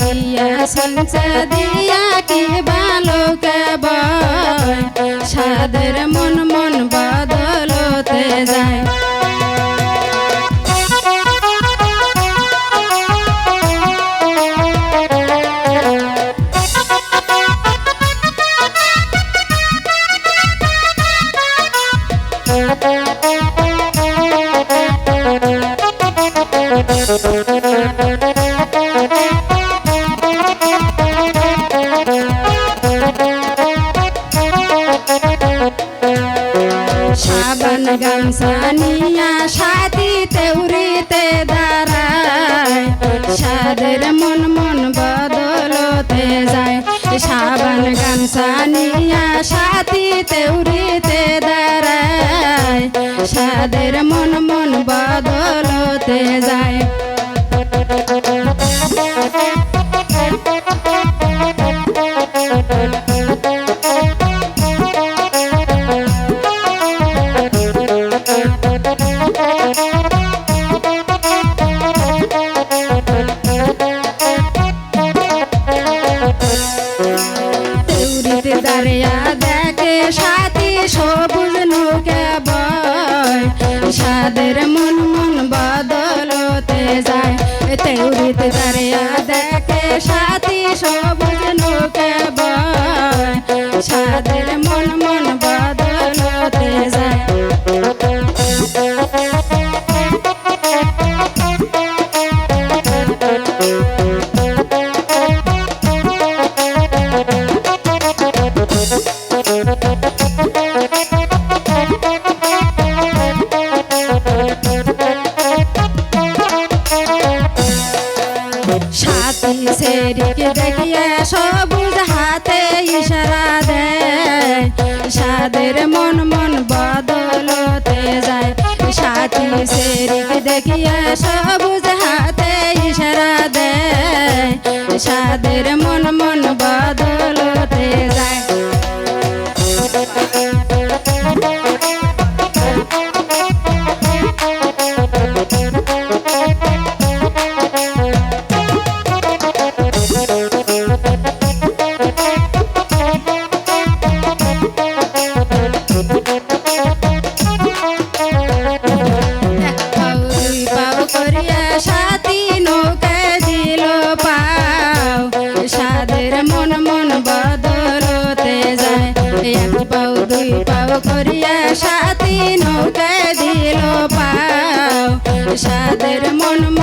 দিয়া সঞ্চে দিয়া কি ভালো কেব সাদের মন মন বদলতে যায়। গামছা নিয়া সাথী তেউরিতে দাঁড়ায়। সাদের মন মন বদলতে যায়। সাবান গামছা সানিয়া সাথী তেউরিতে দাঁড়ায়। সাদের মন মন বদলতে যায়। তেউরিতে দাঁড়িয়া দেখে সাথী সবুজ নৌকা বয়। সাদের মন মন বদলতে যায় তেউরিতে দাঁড়িয়া সেরিকে দেখিয়ে সবুজ হাতে ইশারা দেয়। সাদের মন মন বদলতে যায়। সাথী সেদিকে দেখিয়ে সবুজ হাতে ইশারা দেয়। সাদের মন মন করিয়া সাথী নৌকা দিল পাও। সাদের মন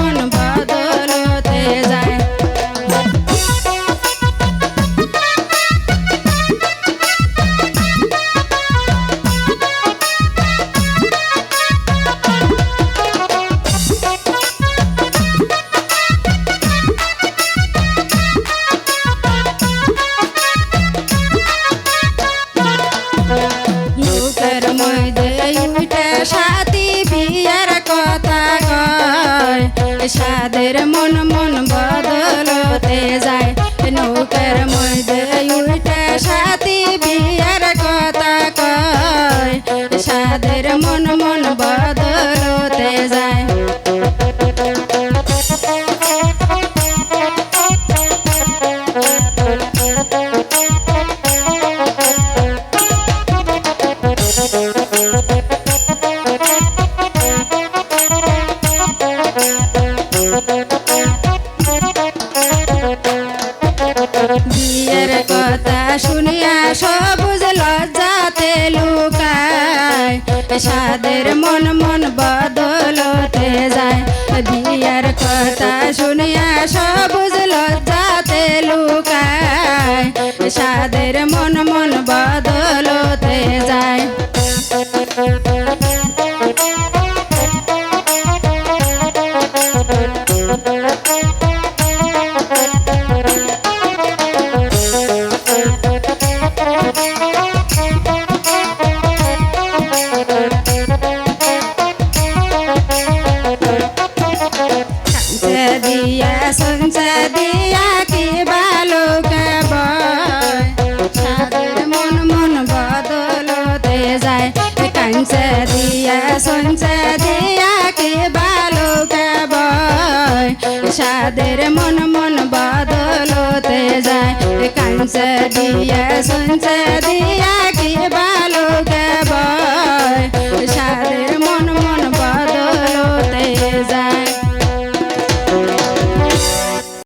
সাদের মন মন বদলতে যায়। নৌকার মধ্যে সাথী বিয়ার কথা কয়। সাদের মন মন শুনিয়া সবুজ লজ্জাতে লুকায়। সাদের মন মন বদলতে যায়। বিয়ার কথা শুনিয়া সবুজ লজ্জাতে লুকায়। সাদের মন মন বদলতে যায়। সাদের মন মন বদলতে যায়। কাঞ্চ দিয়া শুনছ দিয়া